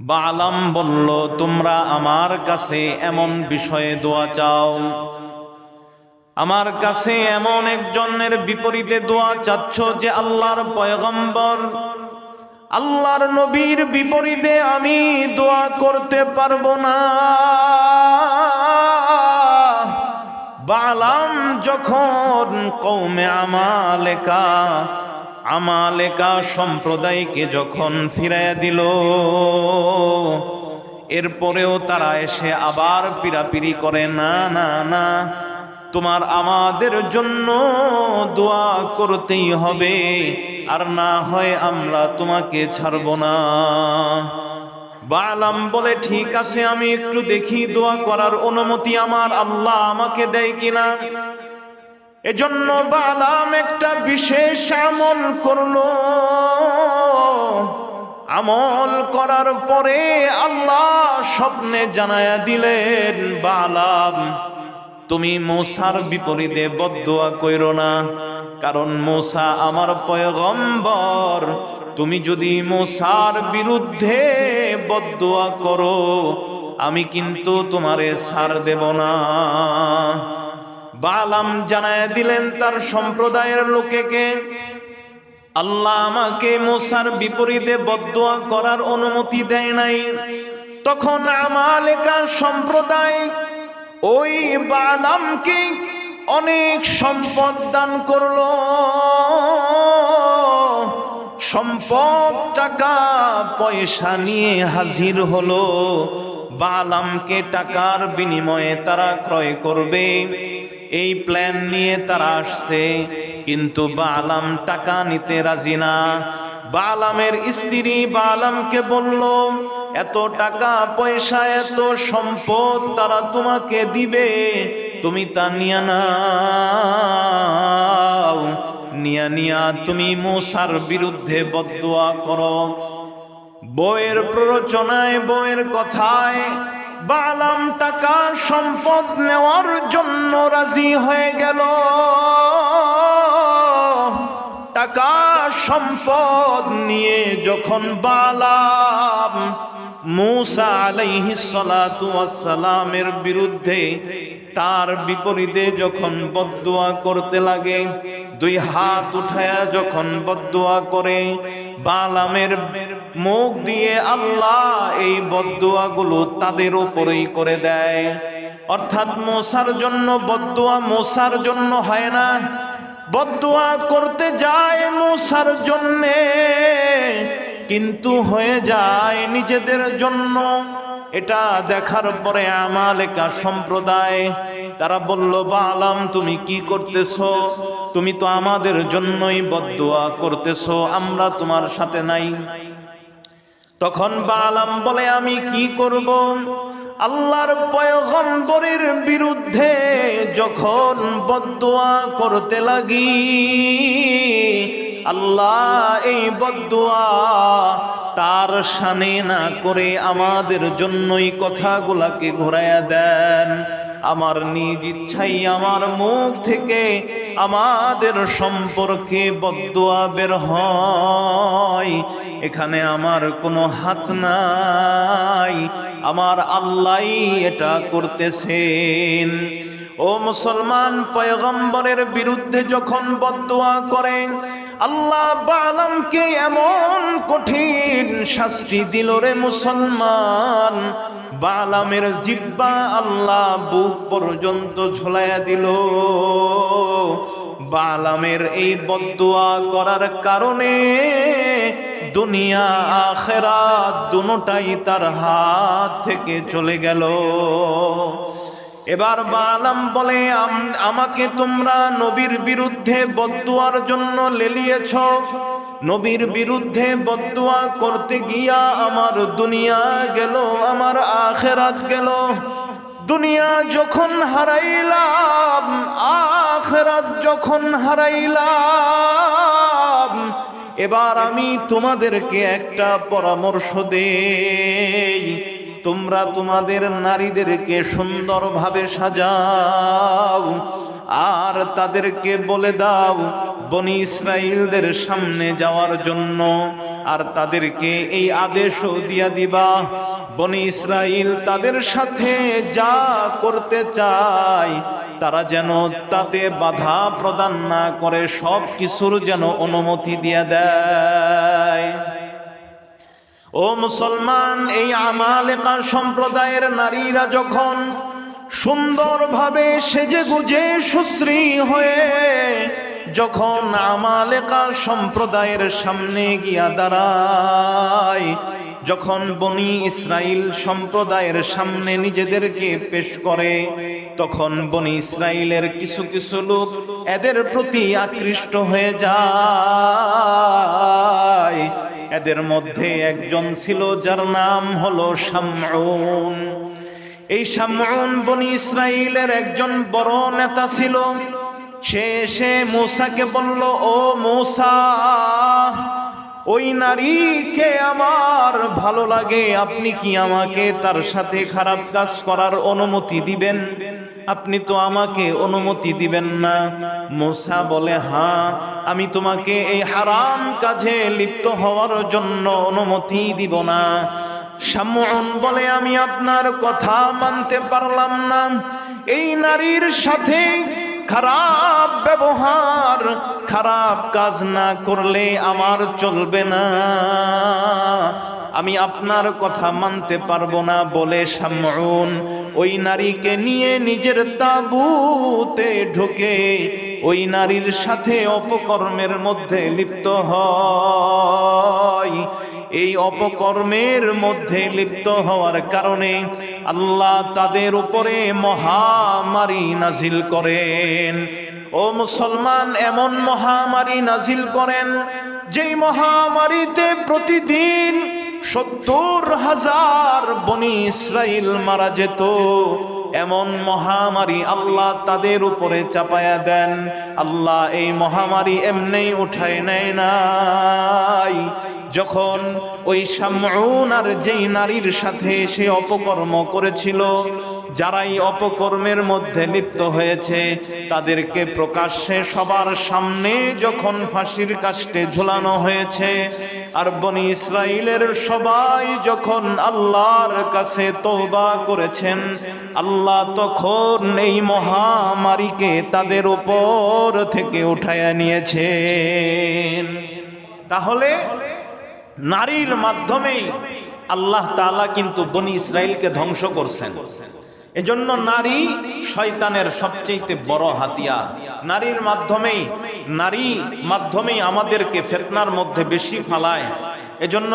বালাম বলল, তোমরা আমার কাছে এমন বিষয়ে দোয়া চাও। আমার কাছে এমন একজনের বিপরীতে দোয়া চাচ্ছ যে আল্লাহর পয়গম্বর, আল্লাহর নবীর বিপরীতে আমি দোয়া করতে পারব না। বালাম যখন কৌমে আমালেকা আমালেকা সম্প্রদায়কে যখন ফিরাইয়া দিল, এরপরেও তারা এসে আবার পিরাপিরি করে, না না না, তোমার আমাদের জন্য দোয়া করতেই হবে, আর না হয় আমরা তোমাকে ছাড়ব না। বালাম বলে, ঠিক আছে, আমি একটু দেখি, দোয়া করার অনুমতি আমার আল্লাহ আমাকে দেয় কিনা? এজন্য বালাম একটা বিশেষ আমল করল। আমল করার পরে আল্লাহ স্বপ্নে জানায়া দিলেন বালাম তুমি মোসার বিপরীতে বদুয়া কইরো না, কারণ মোসা আমার পয়গম্বর। তুমি যদি মোসার বিরুদ্ধে বদুয়া করো, আমি কিন্তু তোমারে সার দেব না। বালাম জানায় দিলেন তার সম্প্রদায়ের লোকেকে, আল্লাহ আমাকে মোসার বিপরীতে বদুয়া করার অনুমতি দেয় নাই। তখন আমালেকা সম্প্রদায় ওই বালামকে অনেক সম্পদ দান করল। সম্পদ, টাকা, পয়সা নিয়ে হাজির হলো। বালামকে টাকার বিনিময়ে তারা ক্রয় করবে। এই প্ল্যান নিয়ে তারা আসছে, কিন্তু বালাম টাকা নিতে রাজি না। বালামের স্ত্রী বালামকে বলল, এত টাকা, পয়সা, এত সম্পদ তারা তোমাকে দিবে, তুমি তা নিয়ে নাও। নিয়া নিয়া তুমি মূসার বিরুদ্ধে বদুয়া করো। বইয়ের প্ররোচনায়, বইয়ের কথায় বালাম টাকা সম্পদ নেওয়ার জন্য রাজি হয়ে গেল। টাকা সম্পদ নিয়ে যখন বালাম মুসা আলাইহি সালামের বিরুদ্ধে তার বিপরীতে যখন বদুয়া করতে লাগে, দুই হাত উঠায়া যখন বদুয়া করে, বালামের মুখ দিয়ে আল্লাহ এই বদুয়াগুলো তাদের উপরেই করে দেয়। অর্থাৎ মোসার জন্য বদুয়া মোসার জন্য হয় না। বদুয়া করতে যায় মোসার জন্যে। কিন্তু হয়ে যায় নিজেদের জন্য। এটা দেখার পরে আমালেকা সম্প্রদায়, তারা বলল, বালাম, তুমি কি করতেছ? তুমি তো আমাদের জন্যই বদুয়া করতেছ, আমরা তোমার সাথে নাই। তখন বালাম বলে, আমি কি করব? আল্লাহর পয়গম্বরের বিরুদ্ধে যখন বদুয়া করতে লাগি আল্লাহ এই বদুয়া তার সানে না করে আমাদের জন্যই কথাগুলাকে ঘোরাইয়া দেন। আমার নিজ ইচ্ছাই আমার মুখ থেকে আমাদের সম্পর্কে বদুয়া বের হয়। এখানে আমার কোনো হাত নাই। আমার আল্লাহ এটা করতেছেন। ও মুসলমান, পয়গম্বরের বিরুদ্ধে যখন বদুয়া করেন আল্লাহ বালামকে এমন কঠিন শাস্তি দিল রে মুসলমান। বালামের জিব্বা আল্লাহ বুক পর্যন্ত ঝোলাইয়া দিল। বালামের এই বদুয়া করার কারণে দুনিয়া, আখেরাত দুটাই তার হাত থেকে চলে গেল। এবার বালাম বলে আমাকে তোমরা নবীর বিরুদ্ধে বদুয়ার জন্য লেলিয়েছ। নবীর বিরুদ্ধে বদুয়া করতে গিয়া আমার দুনিয়া গেল, আমার আখেরাত গেল। দুনিয়া যখন হারাইলাম, আখেরাত যখন হারাইলাম, এবার আমি তোমাদেরকে একটা পরামর্শ দেই। তোমরা তোমাদের নারীদেরকে সুন্দরভাবে সাজাও, আর তাদেরকে বলে দাও, বনি ইসরায়েলদের সামনে যাওয়ার জন্য। আর তাদেরকে এই আদেশও দিয়া দিবা, বনি ইসরায়েল তাদের সাথে যা করতে চায়, তারা যেন তাতে বাধা প্রদান না করে সব কিছুর যেন অনুমতি দিয়া দেয়। ও মুসলমান, এই আমালেকা সম্প্রদায়ের নারীরা যখন সুন্দরভাবে সেজে গুজে সুশ্রী হয়ে যখন আমালেকা সম্প্রদায়ের সামনে গিয়া দাঁড়ায়, যখন বনি ইসরাইল সম্প্রদায়ের সামনে নিজেদেরকে পেশ করে, তখন বনি ইসরাইলের কিছু কিছু লোক এদের প্রতি আকৃষ্ট হয়ে যায়। এদের মধ্যে একজন ছিল যার নাম হলো শামউন। এই শামউন বনি ইসরাইলের একজন বড় নেতা ছিল। সে এসে মূসাকে বলল, ও মূসা, ওই নারীকে আমার ভালো লাগে। আপনি কি আমাকে তার সাথে খারাপ কাজ করার অনুমতি দিবেন? আপনি তো আমাকে অনুমতি দিবেন না। মোসা বলে হ্যাঁ আমি তোমাকে এই হারাম কাজে লিপ্ত হওয়ার জন্য অনুমতি দিব না। সামন বলে, আমি আপনার কথা মানতে পারলাম না। এই নারীর সাথে খারাপ ব্যবহার, খারাপ কাজ না করলে আমার চলবে না। আমি আপনার কথা মানতে পারব না বলে সামরুন। ওই নারীকে নিয়ে নিজের তাবুতে ঢুকে ওই নারীর সাথে অপকর্মের মধ্যে লিপ্ত হয়। এই অপকর্মের মধ্যে লিপ্ত হওয়ার কারণে আল্লাহ তাদের উপরে মহামারী নাজিল করেন। ও মুসলমান, এমন মহামারী নাজিল করেন, যেই মহামারীতে প্রতিদিন সত্তর হাজার বনি ইসরাইল মারা যেত। এমন মহামারী আল্লাহ তাদের উপরে চাপায়া দেন। আল্লাহ এই মহামারী এমনি উঠায় নেয় নাই। যখন ওই আর যেই নারীর সাথে সে অপকর্ম করেছিল, যারাই অপকর্মের মধ্যে লিপ্ত হয়েছে, তাদেরকে প্রকাশ্যে সবার সামনে যখন ফাঁসির কাষ্টে ঝুলানো হয়েছে, আর বনি ইসরায়েলের সবাই যখন আল্লাহর কাছে তওবা করেছেন, আল্লাহ তখন এই মহামারীকে তাদের উপর থেকে উঠাইয়া নিয়েছেন। তাহলে নারীর মাধ্যমেই আল্লাহ তালা কিন্তু বনি ইসরায়েলকে ধ্বংস করছেন। এজন্য নারী শয়তানের সবচেয়ে বড় হাতিয়ার। নারীর মাধ্যমেই, নারী মাধ্যমেই আমাদেরকে ফেতনার মধ্যে বেশি ফালায়। এজন্য